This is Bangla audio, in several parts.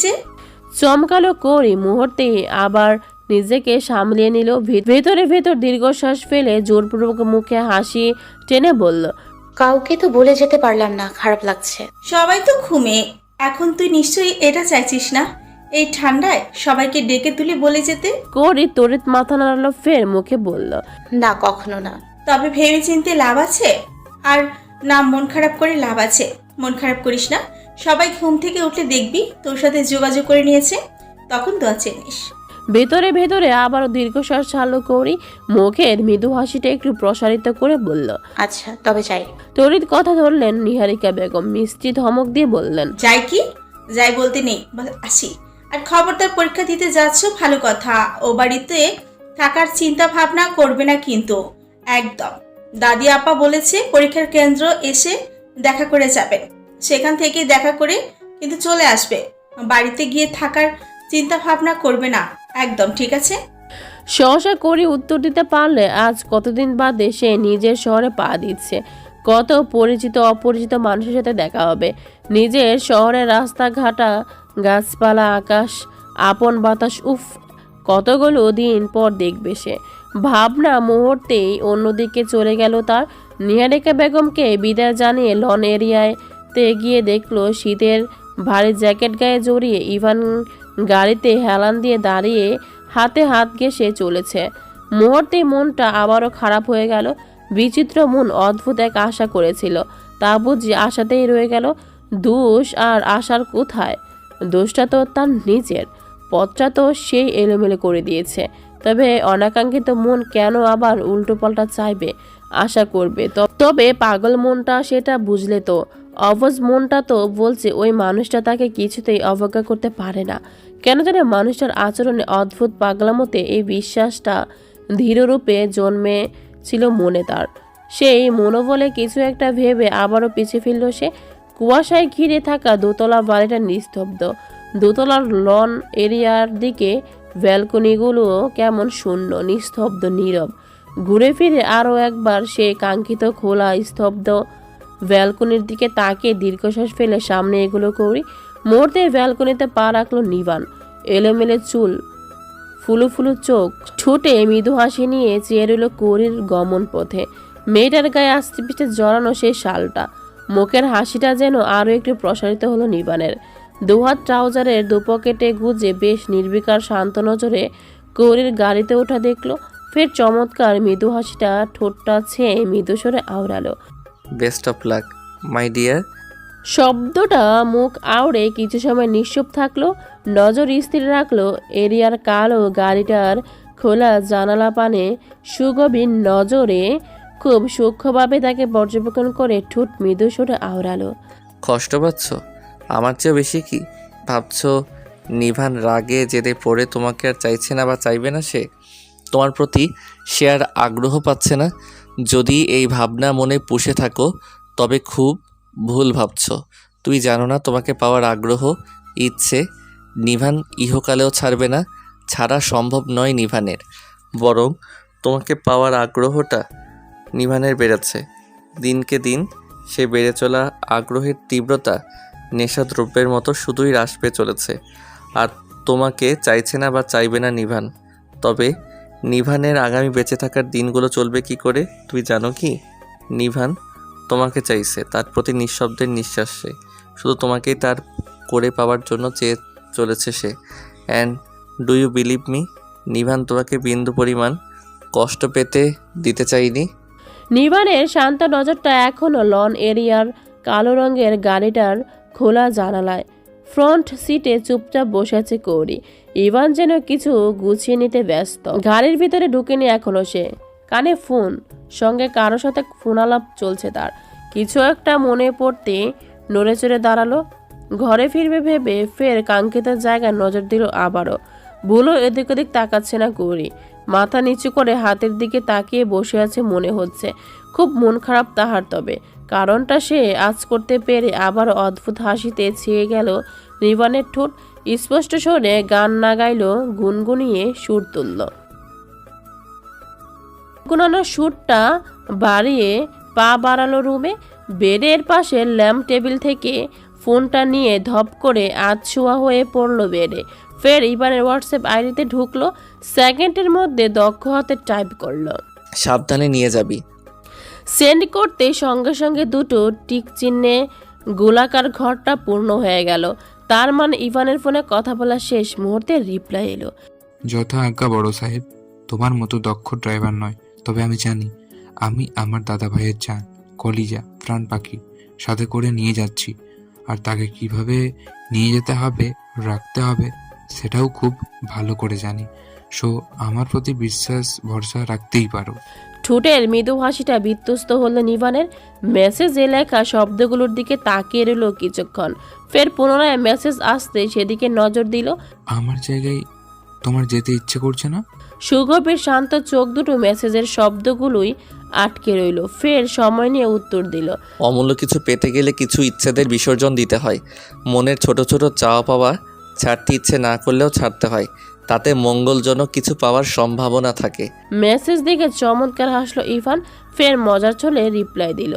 যে চমকালো করি মুহূর্তে আবার নিজেকে সামলিয়ে নিল। ভে- ভেতরে ভেতর দীর্ঘশ্বাস ফেলে জোরপূর্বক মুখে হাসি টেনে বলল কাউকে তো বলে যেতে পারলাম না খারাপ লাগছে। সবাই তো ঘুমে। এখন তুই নিশ্চয়ই এটা চাইছিস না? এই ঠান্ডায় সবাইকে ডেকে তুলে বলে যেতে? করি তড়িৎ মাথা নাড়ালো ফের মুখে বলল না কখনো না। তবে ভেবে চিনতে লাভ আছে? আর না মন খারাপ করে লাভ আছে। মন খারাপ করিস না। সবাই ঘুম থেকে উঠলে দেখবি তোর সাথে যোগাযোগ করে নিয়েছে। তখন দোয়া চেনিস। ভেতরে ভেতরে আবারও দীর্ঘশ্বাস ছাড়লো কৌরি। মুখের মৃদু হাসিটা একটু প্রসারিত করে বলল আচ্ছা তবে যাই। তড়িৎ কথা ধরলেন নিহারিকা বেগম মিষ্টি ধমক দিয়ে বললেন যাই কি? যাই বলতে নেই। বল আসি। আর খবরদার পরীক্ষা দিতে যাচ্ছ ভালো কথা। ও বাড়িতে থাকার চিন্তা ভাবনা করবে না কিন্তু। একদম। দাদি আপা বলেছে পরীক্ষার কেন্দ্র এসে দেখা করে যাবেন। সেখান থেকে দেখা করে কিন্তু চলে আসবে। বাড়িতে গিয়ে থাকার চিন্তা ভাবনা করবে না। একদম, ঠিক আছে? সহসা করি উত্তর দিতে পারলে আজ কতদিন বাদে সে নিজের শহরে পা দিচ্ছে। কত পরিচিত, অপরিচিত মানুষের সাথে দেখা হবে। নিজের শহরের রাস্তাঘাটা, গাছপালা, আকাশ, আপন বাতাস, উফ, কতগুলো দিন পর দেখবে সে। ভাবনা মুহূর্তেই অন্যদিকে চলে গেল তার। নিহারিকা বেগমকে বিদায় জানিয়ে লন এরিয়ায় তে গিয়ে দেখল শীতের ভারী জ্যাকেট গায়ে জড়িয়ে ইভান গাড়িতে হেলান দিয়ে দাঁড়িয়ে হাতে হাত ঘেঁষে চলেছে। মুহূর্তে মনটা আবারও খারাপ হয়ে গেল। বিচিত্র মন অদ্ভুত এক আশা করেছিল। তা বুঝি আশাতেই রয়ে গেল দোষ আর আশার কোথায়? দোষটা তো তার নিজের। পথটা তো সেই এলোমেলো করে দিয়েছে। তবে অনাকাঙ্ক্ষিত মন কেন আবার উল্টোপাল্টা চাইবে? আশা করবে। তবে পাগল মনটা সেটা বুঝলে তো অবজ মনটা তো বলছে ওই মানুষটা তাকে কিছুতেই অবজ্ঞা করতে পারে না। কেন জানে মানুষটার আচরণে অদ্ভুত পাগলামতে এই বিশ্বাসটা ধীররূপে জন্মে ছিল মনে তার। সেই মনোবলে কিছু একটা ভেবে আবারও পিছিয়ে ফিরল সে। কুয়াশায় ঘিরে থাকা দোতলা বাড়িটা নিস্তব্ধ। দোতলার লন এরিয়ার দিকে ব্যালকনিগুলো কেমন শূন্য, নিস্তব্ধ, নীরব। ঘুরে ফিরে আরও একবার সে কাঙ্ক্ষিত খোলা, স্তব্ধ ব্যালকনির দিকে তাকে দীর্ঘশ্বাস ফেলে সামনে এগুলো করি মুহূর্তে ব্যালকনিতে পা রাখল নিবান। এলোমেলে চুল, ফুলু ফুলু চোখ, ঠোঁটে মৃদু হাসি নিয়ে চেয়ে রইল কৌরির গমন পথে। মেয়েটার গায়ে আস্তে পিষ্টে জড়ানো সেই শালটা। মুখের হাসিটা যেন আরও একটু প্রসারিত হলো নিবানের। দুহাত ট্রাউজারের দুপকেটে গুজে বেশ নির্বিকার শান্ত নজরে কৌরির গাড়িতে ওঠা দেখল। ফের চমৎকার মৃদু হাসিটা ঠোঁটটা ছেয়ে মৃদু সরে আওড়ালো। Best of luck my dear. শব্দটা মুখ আওড়ে কিছু সময় নিঃসব থাকল নজর স্থির রাখল এরিয়ার কালো গাড়িটার খোলা জানালা পানে। সুগভীর নজরে খুব সূক্ষ্মভাবে তাকে পর্যবেক্ষণ করে ঠোঁট মৃদু সরে আওড়ালো। কষ্ট পাচ্ছ? আমার চেয়ে বেশি কি? ভাবছ নিভান রাগে জেদে পড়ে তোমাকে আর চাইছে না বা চাইবে না সে? তোমার প্রতি সে আর আগ্রহ পাচ্ছে না? যদি এই ভাবনা মনে পুষে থাকো, তবে খুব ভুল ভাবছ। তুই জানো না তোমাকে পাওয়ার আগ্রহ, ইচ্ছে। নিভান ইহকালেও ছাড়বে না, ছাড়া সম্ভব নয় নিভানের। বরং তোমাকে পাওয়ার আগ্রহটা নিভানের বেড়েছে। দিনকে দিন সে বেড়ে চলা আগ্রহের তীব্রতা নেশাদ্রব্যের মতো শুধুই হ্রাস পেয়ে চলেছে। আর তোমাকে চাইছে না বা চাইবে না নিভান। তবে নিভানের আগামী বেঁচে থাকার দিনগুলো চলবে কি করে, তুই জানো কি? নিভান তোমাকে চাইছে, তার প্রতি নিঃশব্দের নিঃশ্বাস সে। শুধু তোমাকেই তার করে পাওয়ার জন্য চেয়ে চলেছে সে। And do you believe me? Nivan তোমাকে বিন্দু পরিমাণ কষ্ট পেতে দিতে চাইনি। নিবানের শান্ত নজরটা এখনও লন এরিয়ার কালো রঙের গাড়িটার খোলা জানালায়। ফ্রন্ট সিটে চুপচাপ বসে আছে কৌরি ইভান যেন কিছু গুছিয়ে নিতে ব্যস্ত। গাড়ির ভিতরে ঢুকেনি এখনও সে। কানে ফোন, সঙ্গে কারও সাথে ফোনালাপ চলছে তার। কিছু একটা মনে পড়তে নড়ে চড়ে দাঁড়াল। ঘরে ফিরবে ভেবে ফের কাঙ্ক্ষিত জায়গায় নজর দিল আবারও। ভুলো এদিক ওদিক তাকাচ্ছে না গৌরী মাথা নিচু করে হাতের দিকে তাকিয়ে বসে আছে মনে হচ্ছে। খুব মন খারাপ তাহার তবে। কারণটা সে আজ করতে পেরে আবার অদ্ভুত হাসিতে ছেয়ে গেল। রিবানের ঠোঁট স্পষ্ট স্বরে গান না গাইল, গুনগুনিয়ে সুর তুলল। গুনানো সুরটা বাড়িয়ে পা বাড়ালো রুমে। বেডের পাশে ল্যাম্প টেবিল থেকে ফোনটা নিয়ে ধপ করে আধশোয়া হয়ে পড়ল বেডে। ফের ইভানের হোয়াটসঅ্যাপ আইডিতে ঢুকলো, সেকেন্ডের মধ্যে দক্ষ হাতে টাইপ করল। সাবধানে নিয়ে যাবি। সেন্ড করতে সঙ্গে সঙ্গে দুটো টিক চিহ্নে গোলাকার ঘরটা পূর্ণ হয়ে গেল। তার মানে ইভানের ফোনে কথা বলা শেষ মুহূর্তে রিপ্লাই এলো। যথা আজ্ঞা বড় সাহেব, তোমার মতো দক্ষ ড্রাইভার নয়। তবে আমি জানি, আমি আমার দাদা ভাইয়ের চান কলিজা, প্রাণ পাখি, সাথে করে নিয়ে যাচ্ছি। আর তাকে কীভাবে নিয়ে যেতে হবে, রাখতে হবে, সেটাও খুব ভালো করে জানি। সো, আমার প্রতি বিশ্বাস, ভরসা রাখতেই পারো। ঠোঁটের মৃদু হাসিটা বিধ্বস্ত হলো নিভানের মেসেজে লেখা শব্দগুলোর দিকে তাকিয়ে রইল কিছুক্ষণ। ফের পুনরায় মেসেজ আসতে সেদিকে নজর দিল। আমার জায়গায় তোমার যেতে ইচ্ছে করছে না? সুগভীর শান্ত চোখ দুটো মেসেজের শব্দগুলোই আটকে রইল। ফের সময় নিয়ে উত্তর দিল। অমূল্য কিছু পেতে গেলে কিছু ইচ্ছেদের বিসর্জন দিতে হয়। মনের ছোট ছোট চাওয়া পাওয়া ছাড়তে ইচ্ছে না করলেও ছাড়তে হয়। তাতে মঙ্গলজনক কিছু পাওয়ার সম্ভাবনা থাকে। মেসেজ দেখে চমৎকার হাসলো ইভান ফের মজার চলে রিপ্লাই দিল।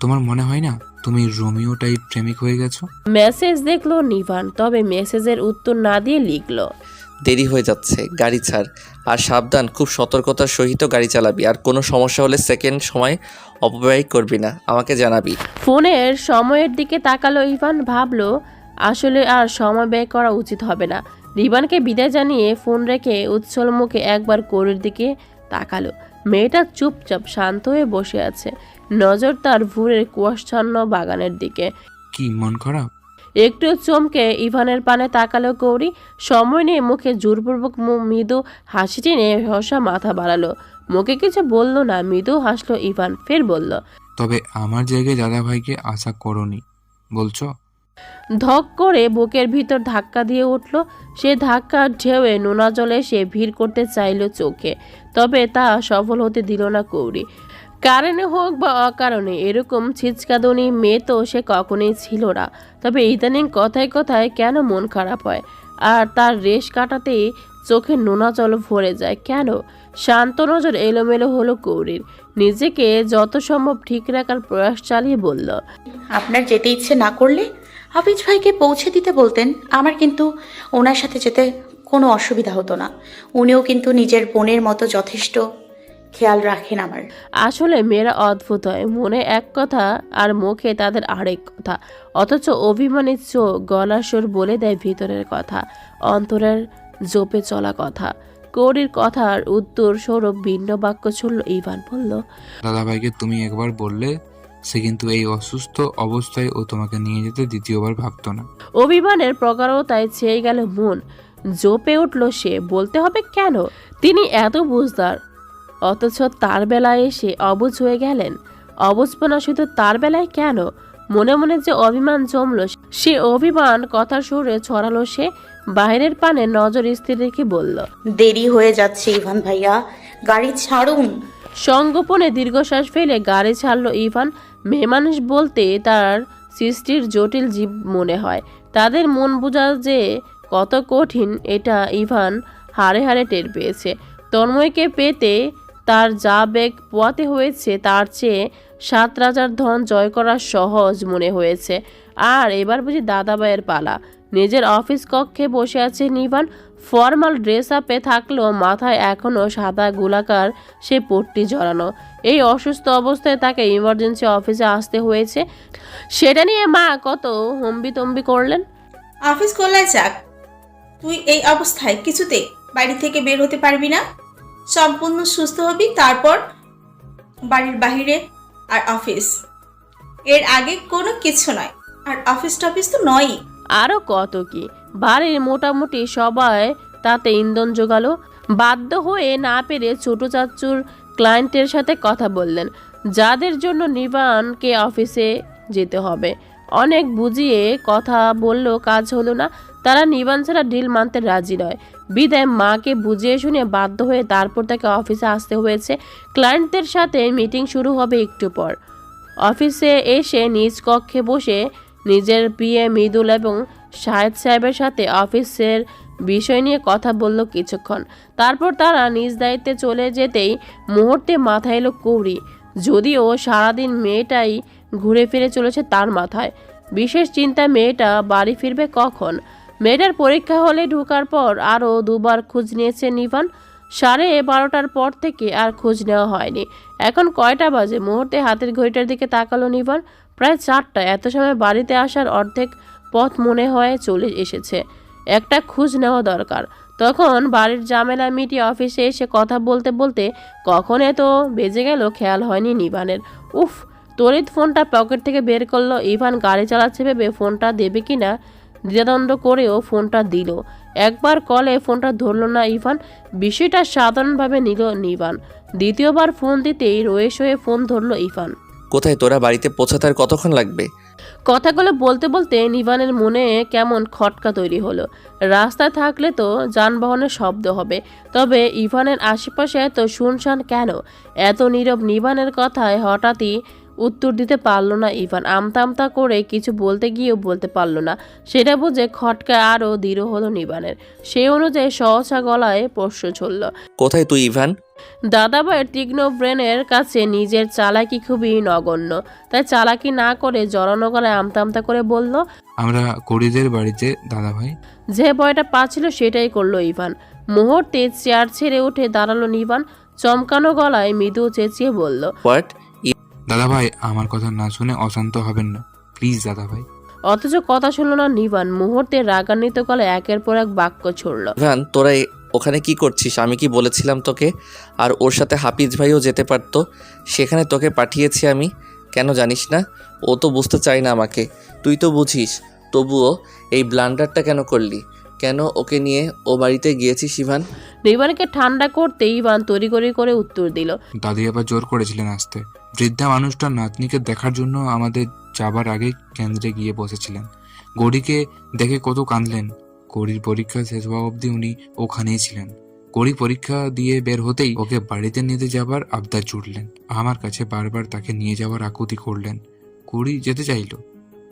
তোমার মনে হয় না তুমি রোমিও টাইপ প্রেমিক হয়ে গেছো? মেসেজ দেখল নিভান তবে মেসেজের উত্তর না দিয়ে লিখলো। দেরি হয়ে যাচ্ছে গাড়ি ছাড়। আর সাবধান খুব সতর্কতার সহিত গাড়ি চালাবি। আর কোনো সমস্যা হলে সেকেন্ড সময় অপব্যয় করবি না আমাকে জানাবি। ফোনের সময়ের দিকে তাকালো ইভান ভাবলো আসলে আর সময় ব্যয় করা উচিত হবে না। রিবানকে বিদায় জানিয়ে ফোন রেখে উচ্ছল মুখে একবার কোরের দিকে তাকালো। মেয়েটা চুপচাপ শান্ত হয়ে বসে আছে। নজর তার ভুরের কুয়াশাচ্ছন্ন বাগানের দিকে। কি মন খারাপ? একটু চমকে ইভানের পানে তাকালো গৌরী। সময় নিয়ে মুখে জোরপূর্বক মৃদু হাসি টেনে হসা মাথা বাড়ালো। মুখে কিছু বলল না মৃদু হাসলো ইভান ফের বলল তবে আমার জায়গায় দাদা ভাইকে আশা করনি। বলছো? ধক করে বুকের ভিতর ধাক্কা দিয়ে উঠল। সে ধাক্কা ঢেউয়ে নোনা জলে সে ভিড় করতে চাইল চোখে। তবে তা সফল হতে দিল না কৌরি কারণে হোক বা অকারণে, এরকম ছিচকাদনি মেয়ে তো সে কখনোই ছিল না। তবে ইদানিং কথায় কথায় কেন মন খারাপ হয়? আর তার রেশ কাটাতেই চোখে নোনা জল ভরে যায়। কেন? শান্ত নজর এলোমেলো হলো কৌরির নিজেকে যত সম্ভব ঠিক রাখার প্রয়াস চালিয়ে বলল, আপনার যেতে ইচ্ছে না করলে হাফিজ ভাইকে পৌঁছে দিতে বলতেন আমার কিন্তু ওনার সাথে যেতে কোনো অসুবিধা হতো না। উনিও কিন্তু নিজের বোনের মতো যথেষ্ট খেয়াল রাখেন আমার। আসলে মেয়েরা অদ্ভুত হয়। মনে এক কথা আর মুখে তাদের আরেক কথা। অথচ অভিমানের চোখ গলার সুর বলে দেয় ভিতরের কথা অন্তরের জোপে চলা কথা। কৌরির কথার উত্তর স্বরূপ ভিন্ন বাক্য ছুড়ল ইভান বলল দাদা ভাইকে তুমি একবার বললে সে কিন্তু এই অসুস্থ অবস্থায় ও তোমাকে নিয়ে যেতে দ্বিতীয়বার ভাবতো না। অভিমানের প্রগাঢ়তায় ছেয়ে গেল মন। জোপে উঠল সে বলতে হবে কেন? তিনি এত বুঝদার। অথচ তার বেলায় এসে অবুঝ হয়ে গেলেন। অবুঝপনা শুধু তার বেলায় কেন? মনে মনে যে অভিমান জমল সে অভিমান কথার সুরে ছড়ালো সে বাইরের পানে নজর স্থির রেখে বলল দেরি হয়ে যাচ্ছে ইভান ভাইয়া। গাড়ি ছাড়ুন। সঙ্গোপনে দীর্ঘশ্বাস ফেলে গাড়ি ছাড়লো ইভান। মেয়ে মানুষ বলতে তার সৃষ্টির জটিল জীব মনে হয়। তাদের মন বোঝা যে কত কঠিন, এটা ইভান হারে হারে টের পেয়েছে। তন্ময়কে পেতে তার যা বেগ পোয়াতে হয়েছে, তার চেয়ে সাত রাজার ধন জয় করা সহজ মনে হয়েছে। আর এবার বুঝি দাদাবাইয়ের পালা। নিজের অফিস কক্ষে বসে আছে নিভান ফর্মাল ড্রেস আপে থাকলেও মাথায় এখনও সাদা গোলাকার সে পট্টি জড়ানো। এই অসুস্থ অবস্থায় তাকে ইমার্জেন্সি অফিসে আসতে হয়েছে। সেটা নিয়ে মা কত হম্বি তম্বি করলেন? অফিস খোলা যাক তুই এই অবস্থায় কিছুতে বাড়ি থেকে বের হতে পারবি না। সম্পূর্ণ সুস্থ হবি, তারপর বাড়ির বাহিরে আর অফিস। এর আগে কোনো কিছু নয়, আর অফিস টফিস তো নয়ই। আরও কত কি? বাড়ির মোটামুটি সবাই তাতে ইন্ধন জোগালো। বাধ্য হয়ে না পেরে ছোট চাচুর ক্লায়েন্টের সাথে কথা বললেন। যাদের জন্য নিবানকে অফিসে যেতে হবে। অনেক বুঝিয়ে কথা বললেও কাজ হলো না। তারা নিবান ছাড়া ডিল মানতে রাজি নয়। বিদায় মাকে বুঝিয়ে শুনে বাধ্য হয়ে তারপর তাকে অফিসে আসতে হয়েছে। ক্লায়েন্টদের সাথে মিটিং শুরু হবে একটু পর। অফিসে এসে নিজ কক্ষে বসে নিজের পিএ মৃদুল এবং শাহেদ সাহেবের সাথে অফিসের বিষয় নিয়ে কথা বলল কিছুক্ষণ। তারপর তারা নিজ দায়িত্বে চলে যেতেই মুহূর্তে মাথায় এলো কৌরি যদিও সারাদিন মেয়েটাই ঘুরে ফিরে চলেছে তার মাথায়। বিশেষ চিন্তা মেয়েটা বাড়ি ফিরবে কখন? মেয়েটার পরীক্ষা হলে ঢোকার পর আরও দুবার খোঁজ নিয়েছে নিভান। সাড়ে বারোটার পর থেকে আর খোঁজ নেওয়া হয়নি। এখন কয়টা বাজে? মুহূর্তে হাতের ঘড়িটার দিকে তাকালো নিভান। প্রায় চারটা। এত সময় বাড়িতে আসার অর্ধেক পথ মনে হয় চলে এসেছে। একটা খোঁজ নেওয়া দরকার। তখন বাড়ির ঝামেলা মিটিয়ে অফিসে এসে কথা বলতে বলতে কখন এত বেজে গেল খেয়াল হয়নি নিভানের উফ, তড়িৎ ফোনটা পকেট থেকে বের করল। ইভান গাড়ি চালাচ্ছে ভেবে ফোনটা দেবে কি না দ্বিধাদ্বন্দ্ব করেও ফোনটা দিল। একবার কলে ফোনটা ধরলো না ইভান। বিষয়টা সাধারণভাবে নিল নিভান দ্বিতীয়বার ফোন দিতেই রয়েস হয়ে ফোন ধরলো ইভান। কোথায় তোরা বাড়িতে পৌঁছাতে আর কতক্ষণ লাগবে? কথাগুলো বলতে বলতে নিভানের মনে কেমন খটকা তৈরি হলো। রাস্তায় থাকলে তো যানবাহনের শব্দ হবে, তবে ইভানের আশেপাশে এত শুনশান কেন? এত নীরব নিভানের কথায় হঠাৎই উত্তর দিতে পারল না ইভান। আমতা আমতা করে কিছু বলতে গিয়েও বলতে পারল না। সেটা বুঝে খটকা আরও দৃঢ় হলো নিভানের সেই অনুযায়ী সহসা গলায় প্রশ্ন ছড়ল কোথায় তুই ইভান? দাদাভাইয়ের তীক্ষ্ণ ব্রেনের কাছে নিজের চালাকি খুবই নগণ্য। তাই চালাকি না করে জড়ানো গলায় আমতা আমতা করে বলল আমরা করিদের বাড়িতে দাদা ভাই যে ভয়টা পাচ্ছিল সেটাই করল ইভান। মুহূর্তে চেয়ার ছেড়ে উঠে দাঁড়াল নিভান চমকানো গলায় মৃদু চেঁচিয়ে বলল হোয়াট দাদা ভাই আমার কথা না শুনে অশান্ত হবেন না। প্লিজ দাদাভাই। অথচ কথা শুনল না নিভান মুহূর্তে রাগান্বিত গলায় একের পর এক বাক্য ছড়ল। ইভান তোরা এ- ওখানে কি করছিস? আমি কি বলেছিলাম তোকে? আর ওর সাথে হাফিজ ভাইও যেতে পারতো। সেখানে তোকে পাঠিয়েছি আমি। কেন জানিস না? ও তো বুঝতে চায় না আমাকে। তুই তো বুঝিস। তবুও এই ব্লান্ডারটা কেন করলি? কেন ওকে নিয়ে ও বাড়িতে গিয়েছি ইভান? নিভানকে ঠান্ডা করতে ইভান তড়ি করে করে উত্তর দিল। দাদি আবার জোর করেছিলেন আসতে। বৃদ্ধা মানুষটা নাতনিকে দেখার জন্য আমাদের যাবার আগে কেন্দ্রে গিয়ে বসেছিলেন। গড়িকে দেখে কত কাঁদলেন। গড়ির পরীক্ষা শেষ হওয়া অবধি উনি ওখানেই ছিলেন। গড়ি পরীক্ষা দিয়ে বের হতেই ওকে বাড়িতে নিতে যাবার আবদার জুড়লেন। আমার কাছে বারবার তাকে নিয়ে যাওয়ার আকুতি করলেন। গড়ি যেতে চাইলো।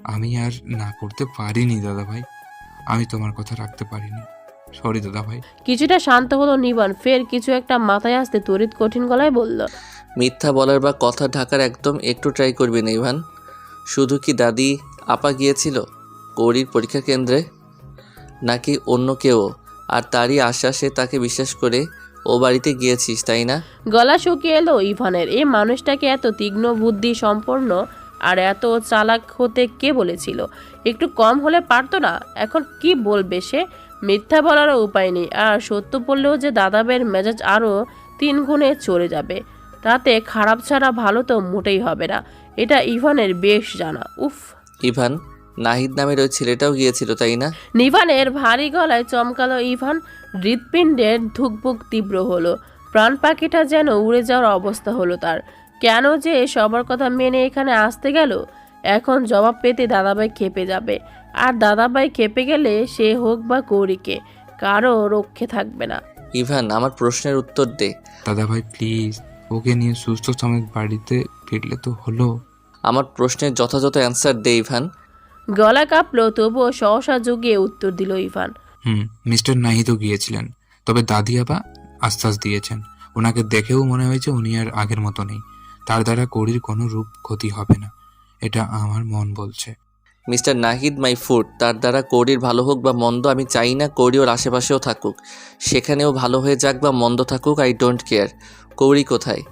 আমি আর না করতে পারিনি দাদা ভাই আমি তোমার কথা রাখতে পারিনি। সরি দাদা ভাই কিছুটা শান্ত হলো নিভান ফের কিছু একটা মাথায় আসতে তড়িৎ কঠিন গলায় বলল মিথ্যা বলার বা কথা ঢাকার একদম একটু ট্রাই করবি না ইভান। শুধু কি দাদি আপা গিয়েছিল কৌরির পরীক্ষা কেন্দ্রে? নাকি অন্য কেউ? আর তারই আশ্বাসে তাকে বিশ্বাস করে ও বাড়িতে গিয়েছিস তাই না? গলা শুকিয়ে এলো ইভানের। এই মানুষটাকে এত তীক্ষ্ণ বুদ্ধি সম্পন্ন আর এত চালাক হতে কে বলেছিল? একটু কম হলে পারতো না? এখন কি বলবে সে? মিথ্যা বলারও উপায় নেই। আর সত্য বললেও যে দাদাবের মেজাজ আরও তিন গুণে চলে যাবে। তাতে খারাপ ছাড়া ভালো তো মোটেই হবে না। এটা ইভানের বেশ জানা। উফ। ইভান নাহিদ নামের ওই ছেলেটাও গিয়েছিল তাই না? নিভানের ভারী গলায় চমকালো ইভান হৃৎপিণ্ডের ধুকপুক তীব্র হলো। প্রাণ পাখিটা যেন উড়ে যাওয়ার অবস্থা হলো তার। কেন যে সবার কথা মেনে এখানে আসতে গেল? এখন জবাব পেতে দাদাভাই খেপে যাবে। আর দাদাভাই খেপে গেলে সে হোক বা কৌরিকে কারও রক্ষে থাকবে না। ইভান আমার প্রশ্নের উত্তর দে। দাদা ভাই প্লিজ ওকে নিয়ে সুস্থ সমেত বাড়িতে ফিরলে তো হলো। আমার প্রশ্নের যথাযথ অ্যান্সার দে ইভান। গলা কাঁপলো তবুও সহসা যুগিয়ে উত্তর দিল ইভান। হুম মিস্টার নাহিদও গিয়েছিলেন তবে দাদি আবা আশ্বাস দিয়েছেন। ওনাকে দেখেও মনে হয়েছে উনি আর আগের মতো নেই। তার দ্বারা কড়ির কোনো রূপ ক্ষতি হবে না। এটা আমার মন বলছে। মিস্টার নাহিদ মাই ফুড তার দ্বারা কৌরির ভালো হোক বা মন্দ আমি চাই না কৌরি ওর আশেপাশেও থাকুক। সেখানেও ভালো হয়ে যাক বা মন্দ থাকুক আই ডোন্ট কেয়ার কৌরি কোথায়?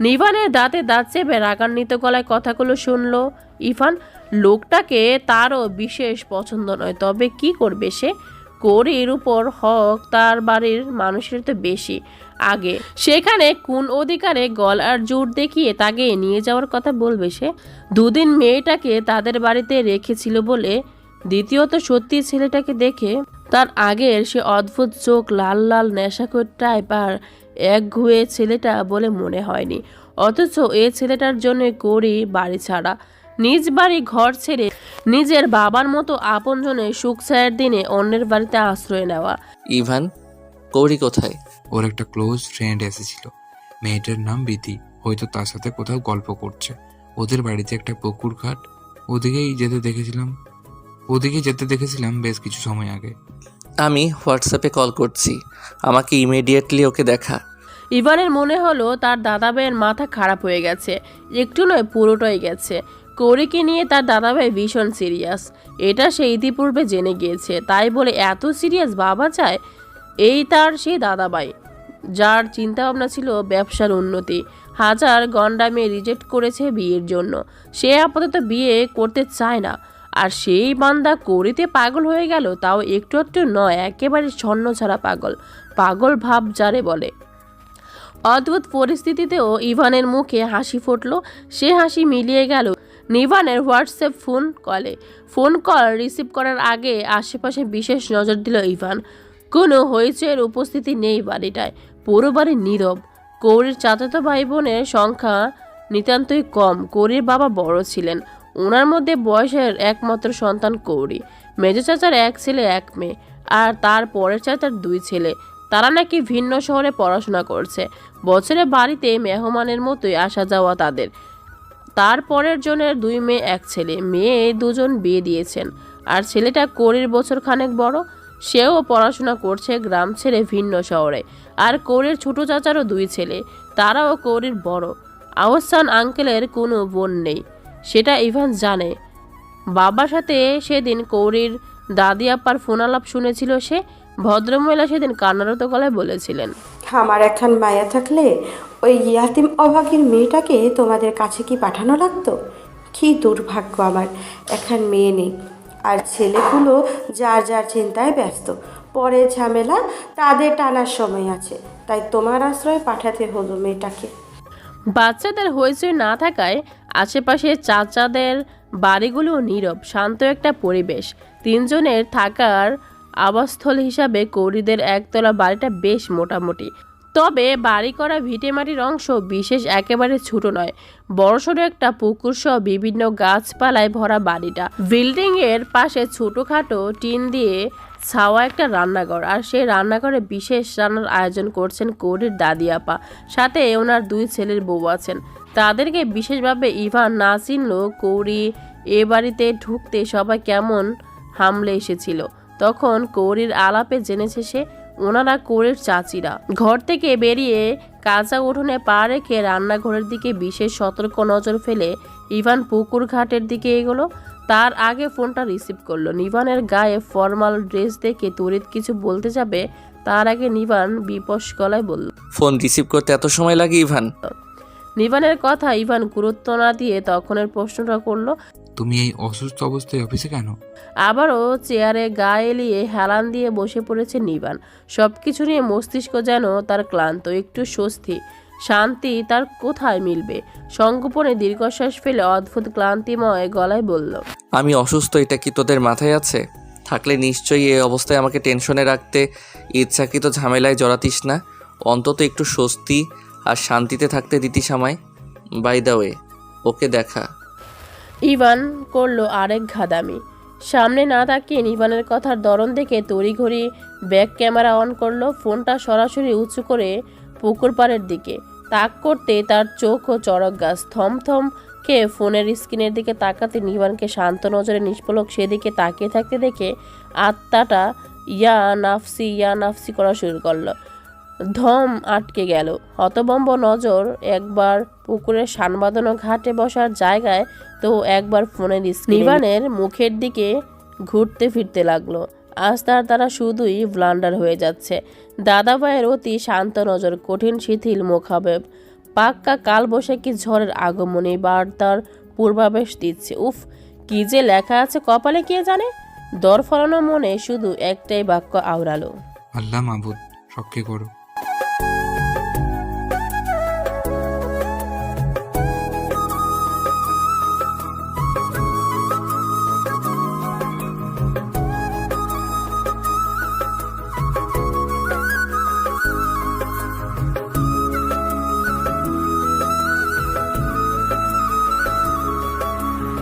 নিভানের দাঁতে দাঁত চেপে রাগান্বিত গলায় কথাগুলো শুনলো। ইভান লোকটাকে তারও বিশেষ পছন্দ নয় তবে কি করবে সে? করির উপর হক, তার বাড়ির মানুষের তো বেশি। আগে সেখানে কোন অধিকারে গলার জোর দেখিয়ে তাকে নিয়ে যাওয়ার কথা বলবে সে? দুদিন মেয়েটাকে তাদের বাড়িতে রেখেছিল বলে দ্বিতীয়ত সত্যি ছেলেটাকে দেখে তার আগের সে অদ্ভুত চোখ, লাল লাল নেশাকর আর এক ঘুয়ে ছেলেটা বলে মনে হয়নি। অথচ এ ছেলেটার জন্য করি বাড়ি ছাড়া নিজ বাড়ি ঘর ছেড়ে নিজের বাবার মতো আপনজনে সুখ ছায়ের দিনে অন্যের বাড়িতে আশ্রয় নেওয়া। ইভান কৌরি কোথায়? ওর একটা ক্লোজ ফ্রেন্ড এসেছিল। মেয়েটার নাম বিধি হয়তো তার সাথে কোথাও গল্প করছে। ওদের বাড়িতে একটা পুকুর ঘাট ওদিকেই যেতে দেখেছিলাম। ওদিকে যেতে দেখেছিলাম বেশ কিছু সময় আগে। আমি হোয়াটসঅ্যাপে কল করছি। আমাকে ইমিডিয়েটলি ওকে দেখা। ইভানের মনে হলো তার দাদাবের মাথা খারাপ হয়ে গেছে। একটু নয় পুরোটাই গেছে। কৌরিকে নিয়ে তার দাদাভাই ভীষণ সিরিয়াস। এটা সে ইতিপূর্বে জেনে গিয়েছে। তাই বলে এত সিরিয়াস বাবা চায়? এই তার সেই দাদাভাই। যার চিন্তাভাবনা ছিল ব্যবসার উন্নতি। হাজার গন্ডামে রিজেক্ট করেছে বিয়ের জন্য। সে আপাতত বিয়ে করতে চায় না। আর সেই বান্দা করিতে পাগল হয়ে গেল, তাও একটু একটু নয়, একেবারে ছন্ন ছাড়া পাগল। পাগল ভাব যারে বলে। অদ্ভুত পরিস্থিতিতেও ইভানের মুখে হাসি ফুটলো। সে হাসি মিলিয়ে গেল। নিভানের হোয়াটসঅ্যাপ ফোন কলে। ফোন কল রিসিভ করার আগে আশেপাশে বিশেষ নজর দিল ইভান। কোনো হইচয়ের উপস্থিতি নেই বাড়িটায়। পুরো বাড়ি নীরব। কৌরির চাচাতো ভাই বোনের সংখ্যা নিতান্তই কম। কৌরির বাবা বড় ছিলেন। ওনার মধ্যে বয়সের একমাত্র সন্তান কৌরি। মেজো চাচার এক ছেলে, এক মেয়ে। আর তার পরের চাচার দুই ছেলে। তারা নাকি ভিন্ন শহরে পড়াশোনা করছে। বছরে বাড়িতে মেহমানের মতোই আসা যাওয়া তাদের। তার পরের জনের দুই মেয়ে, এক ছেলে। মেয়ে দুজন বিয়ে দিয়েছেন। আর ছেলেটা কোরির বছর খানেক বড়। সেও পড়াশোনা করছে গ্রাম ছেড়ে ভিন্ন শহরে। আর কৌরির ছোট চাচারও দুই ছেলে। তারাও কৌরির বড়। আহসান আঙ্কেলের কোনো বোন নেই। সেটা ইভান জানে। বাবার সাথে সেদিন কৌরির দাদি আপার ফোনালাপ শুনেছিল সে। ভদ্রমহিলা সেদিন কান্নারত গলায় বলেছিলেন আমার একখান মায়া থাকলে ওই ইয়াতিম অভাগীর মেয়েটাকে তোমাদের কাছে কি পাঠানো লাগতো? কি দুর্ভাগ্য আমার, একখান মেয়ে নেই। আর ছেলেগুলো যার যার চিন্তায় ব্যস্ত। পরে ঝামেলা, তাদের টানার সময় আছে। তাই তোমার আশ্রয় পাঠাতে হলো মেয়েটাকে। বাচ্চাদের হইচই না থাকায় আশেপাশে চাচাদের বাড়িগুলো নীরব, শান্ত একটা পরিবেশ। তিনজনের থাকার আবাসস্থল হিসাবে কৌরিদের একতলা বাড়িটা বেশ মোটামুটি। তবে বাড়ি করা ভিটেমাটির অংশ বিশেষ একেবারে ছোট নয়, বড়সড় একটা পুকুর সহ বিভিন্ন গাছপালায় ভরা বাড়িটা। বিল্ডিং এর পাশে ছোটখাটো টিন দিয়ে ছাওয়া একটা রান্নাঘর আর সেই রান্নাঘরে বিশেষ রান্নার আয়োজন করছেন কৌরির দাদি আপা। সাথে ওনার দুই ছেলের বউ আছেন। তাদেরকে বিশেষভাবে ইভান না চিনল কৌরি এ বাড়িতে ঢুকতে সবাই কেমন হামলে এসেছিল। তখন কৌরির আলাপে জেনেছে সে ওনারা কৌরির চাচিরা। ঘর থেকে বেরিয়ে কাঁচা উঠোনে পা রেখে রান্নাঘরের দিকে বিশেষ সতর্ক নজর ফেলে ইভান পুকুর ঘাটের দিকে এগোলো। তার আগে ফোনটা রিসিভ করল। নিভানের গায়ে ফর্মাল ড্রেস দেখে তড়িৎ কিছু বলতে যাবে তার আগে নিভান বিপস গলায় বলল ফোন রিসিভ করতে এত সময় লাগে ইভান? নিভানের কথা ইভান গুরুত্ব না দিয়ে তখনের প্রশ্নটা করল। তুমি এই অসুস্থ অবস্থায় অফিসে কেন? আবারও চেয়ারে গা এলিয়ে হেলান দিয়ে বসে পড়েছে নিবান। সব কিছু নিয়ে মস্তিষ্ক যেন তার ক্লান্ত একটু স্বস্তি শান্তি তার কোথায় মিলবে? সংগোপনে দীর্ঘশ্বাস ফেলে অদ্ভুত ক্লান্তিময় গলায় বলল আমি অসুস্থ এটা কি তোদের মাথায় আছে? থাকলে নিশ্চয়ই এই অবস্থায় আমাকে টেনশনে রাখতে ইচ্ছাকৃত ঝামেলায় জড়াতিস না। অন্তত একটু স্বস্তি আর শান্তিতে থাকতে দিতিস আমায়। বাই দ্য ওয়ে ওকে দেখা। ইভান করল আরেক ঘাদামি। সামনে না তাকিয়ে নিভানের কথার দরন দেখে তড়িঘড়ি ব্যাক ক্যামেরা অন করল, ফোনটা সরাসরি উঁচু করে পুকুর পাড়ের দিকে। তাক করতে তার চোখ ও চড়ক গাছ থমথম খেয়ে ফোনের স্ক্রিনের দিকে তাকাতে নিভানকে শান্ত নজরে নিষ্পলক সেদিকে তাকিয়ে থাকতে দেখে আত্মাটা ইয়া নাফসি ইয়া নাফসি করা শুরু করল। ধম আটকে গেল। হতবম্ব নজর একবার পুকুরের সান বাঁধানো ঘাটে বসার জায়গায় তো একবার ফোনের নিবানের মুখের দিকে ঘুরতে ফিরতে লাগল। আজ তার তারা শুধুই ব্লান্ডার হয়ে যাচ্ছে। দাদাভাইয়ের অতি শান্ত নজর কঠিন শিথিল মুখাবেব। পাক্কা কাল কালবৈশাখী ঝড়ের আগমনী বার্তার পূর্বাবেশ দিচ্ছে। উফ কি যে লেখা আছে কপালে কে জানে? দর ফলানো মনে শুধু একটাই বাক্য আওড়ালো। আল্লাহ মাবুদ রক্ষে করো